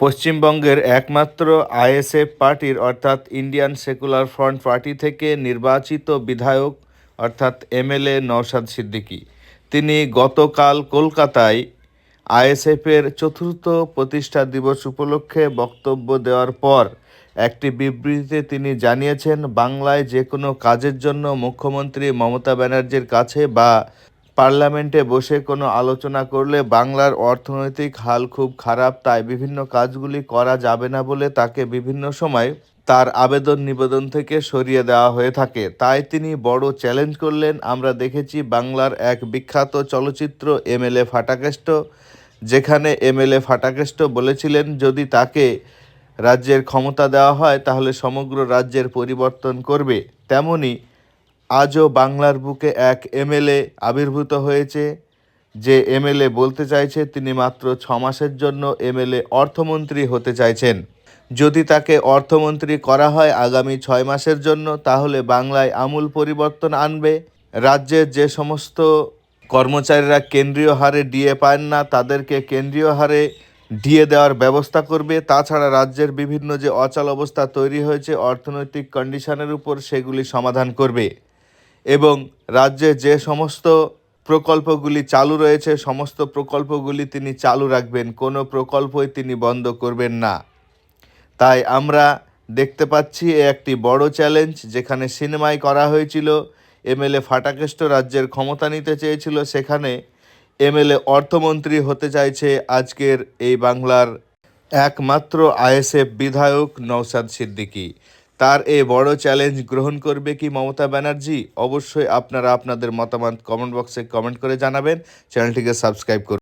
পশ্চিমবঙ্গের একমাত্র আইএসএফ পার্টির, অর্থাৎ ইন্ডিয়ান সেকুলার ফ্রন্ট পার্টি থেকে নির্বাচিত বিধায়ক, অর্থাৎ এমএলএ নওশাদ সিদ্দিকী। তিনি গতকাল কলকাতায় আইএসএফের চতুর্থ প্রতিষ্ঠা দিবস উপলক্ষে বক্তব্য দেওয়ার পর একটি বিবৃতিতে তিনি জানিয়েছেন, বাংলায় যে কোনো কাজের জন্য মুখ্যমন্ত্রী মমতা ব্যানার্জির কাছে বা পার্লামেন্টে বসে কোনো আলোচনা করলে বাংলার অর্থনৈতিক হাল খুব খারাপ, তাই বিভিন্ন কাজগুলি করা যাবে না বলে তাকে বিভিন্ন সময় তার আবেদন নিবেদন থেকে সরিয়ে দেওয়া হয়ে থাকে। তাই তিনি বড় চ্যালেঞ্জ করলেন। আমরা দেখেছি বাংলার এক বিখ্যাত চলচ্চিত্র এমএলএ ফাটাকেষ্ট, যেখানে এমএলএ ফাটাকেষ্ট বলেছিলেন, যদি তাকে রাজ্যের ক্ষমতা দেওয়া হয়, তাহলে সমগ্র রাজ্যের পরিবর্তন করবে। তেমনি আজও বাংলার বুকে এক এমএলএ আবির্ভূত হয়েছে। যে এমএলএ বলতে চাইছে, তিনি মাত্র ছ মাসের জন্য এমএলএ অর্থমন্ত্রী হতে চাইছেন। যদি তাকে অর্থমন্ত্রী করা হয় আগামী ছয় মাসের জন্য, তাহলে বাংলায় আমূল পরিবর্তন আনবে। রাজ্যের যে সমস্ত কর্মচারীরা কেন্দ্রীয় হারে ডিএ পান না, তাদেরকে কেন্দ্রীয় হারে ডিএ দেওয়ার ব্যবস্থা করবে। তাছাড়া রাজ্যের বিভিন্ন যে অচল অবস্থা তৈরি হয়েছে, অর্থনৈতিক কন্ডিশনের উপর সেগুলি সমাধান করবে। এবং রাজ্যে যে সমস্ত প্রকল্পগুলি চালু রয়েছে, সমস্ত প্রকল্পগুলি তিনি চালু রাখবেন, কোনো প্রকল্পই তিনি বন্ধ করবেন না। তাই আমরা দেখতে পাচ্ছি একটি বড় চ্যালেঞ্জ, যেখানে সিনেমায় করা হয়েছিল। এমএলএ ফাটাকেষ্ট রাজ্যের ক্ষমতা নিতে চেয়েছিল, সেখানে এমএলএ অর্থমন্ত্রী হতে চাইছে আজকের এই বাংলার একমাত্র আইএসএফ বিধায়ক নওশাদ সিদ্দিকী। তার এ বড় চ্যালেঞ্জ গ্রহণ করবে কি মমতা ব্যানার্জি? অবশ্যই আপনারা আপনাদের মতামত কমেন্ট বক্সে কমেন্ট করে জানাবেন। চ্যানেলটিকে সাবস্ক্রাইব করুন।